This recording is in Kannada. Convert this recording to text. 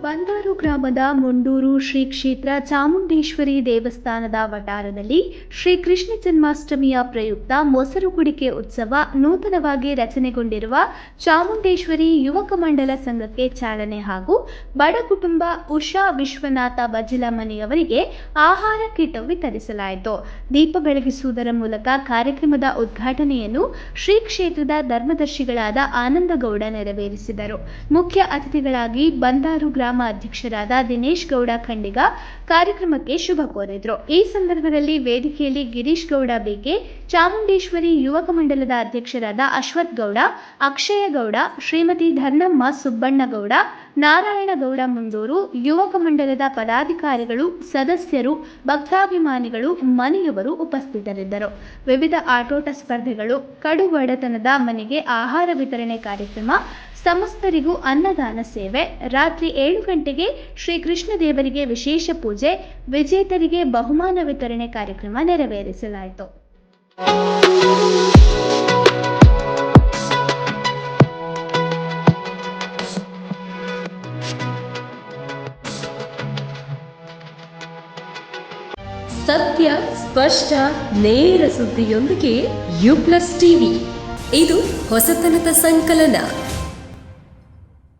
ಗ್ರಾಮದ ಮುಂಡೂರು ಶ್ರೀ ಕ್ಷೇತ್ರ ಚಾಮುಂಡೇಶ್ವರಿ ದೇವಸ್ಥಾನದ ವಟಾರದಲ್ಲಿ ಶ್ರೀ ಕೃಷ್ಣ ಜನ್ಮಾಷ್ಟಮಿಯ ಪ್ರಯುಕ್ತ ಮೊಸರು ಕುಡಿಕೆ ಉತ್ಸವ ನೂತನವಾಗಿ ರಚನೆಗೊಂಡಿರುವ ಚಾಮುಂಡೇಶ್ವರಿ ಯುವಕ ಮಂಡಲ ಸಂಘಕ್ಕೆ ಚಾಲನೆ ಹಾಗೂ ಬಡ ಕುಟುಂಬ ಉಷಾ ವಿಶ್ವನಾಥ ಬಜಿಲಮನಿಯವರಿಗೆ ಆಹಾರ ಕಿಟ್ ವಿತರಿಸಲಾಯಿತು. ದೀಪ ಬೆಳಗಿಸುವುದರ ಮೂಲಕ ಕಾರ್ಯಕ್ರಮದ ಉದ್ಘಾಟನೆಯನ್ನು ಶ್ರೀ ಕ್ಷೇತ್ರದ ಧರ್ಮದರ್ಶಿಗಳಾದ ಆನಂದಗೌಡ ನೆರವೇರಿಸಿದರು. ಮುಖ್ಯ ಅತಿಥಿಗಳಾಗಿ ಬಂದಾರು ಗ್ರಾಮ ಅಧ್ಯಕ್ಷರಾದ ದಿನೇಶ್ ಗೌಡ ಖಂಡಿಗ ಕಾರ್ಯಕ್ರಮಕ್ಕೆ ಶುಭ ಕೋರಿದ್ರು. ಈ ಸಂದರ್ಭದಲ್ಲಿ ವೇದಿಕೆಯಲ್ಲಿ ಗಿರೀಶ್ ಗೌಡ ಬೇಕೆ, ಚಾಮುಂಡೇಶ್ವರಿ ಯುವಕ ಮಂಡಲದ ಅಧ್ಯಕ್ಷರಾದ ಅಶ್ವಥ್ ಗೌಡ, ಅಕ್ಷಯ ಗೌಡ, ಶ್ರೀಮತಿ ಧರ್ನಮ್ಮ ಸುಬ್ಬಣ್ಣಗೌಡ ನಾರಾಯಣಗೌಡ ಮುಂದೂರು ಯುವಕ ಮಂಡಲದ ಪದಾಧಿಕಾರಿಗಳು, ಸದಸ್ಯರು, ಭಕ್ತಾಭಿಮಾನಿಗಳು, ಮನೆಯವರು ಉಪಸ್ಥಿತರಿದ್ದರು. ವಿವಿಧ ಆಟೋಟ ಸ್ಪರ್ಧೆಗಳು, ಕಡು ಬಡತನದ ಮನೆಗೆ ಆಹಾರ ವಿತರಣೆ ಕಾರ್ಯಕ್ರಮ ಸಮಸ್ತರಿಗೂ ಅನ್ನದಾನ ಸೇವೆ. ರಾತ್ರಿ ಏಳು ಗಂಟೆಗೆ ಶ್ರೀ ಕೃಷ್ಣ ದೇವರಿಗೆ ವಿಶೇಷ ಪೂಜೆ. ವಿಜೇತರಿಗೆ ಬಹುಮಾನ ವಿತರಣೆ ಕಾರ್ಯಕ್ರಮ ನೆರವೇರಿಸಲಾಯಿತು. ಸತ್ಯ, ಸ್ಪಷ್ಟ, ನೇರ ಸುದ್ದಿಯೊಂದಿಗೆ ಯು ಪ್ಲಸ್ ಟಿವಿ. ಇದು ಹೊಸತನದ ಸಂಕಲನ.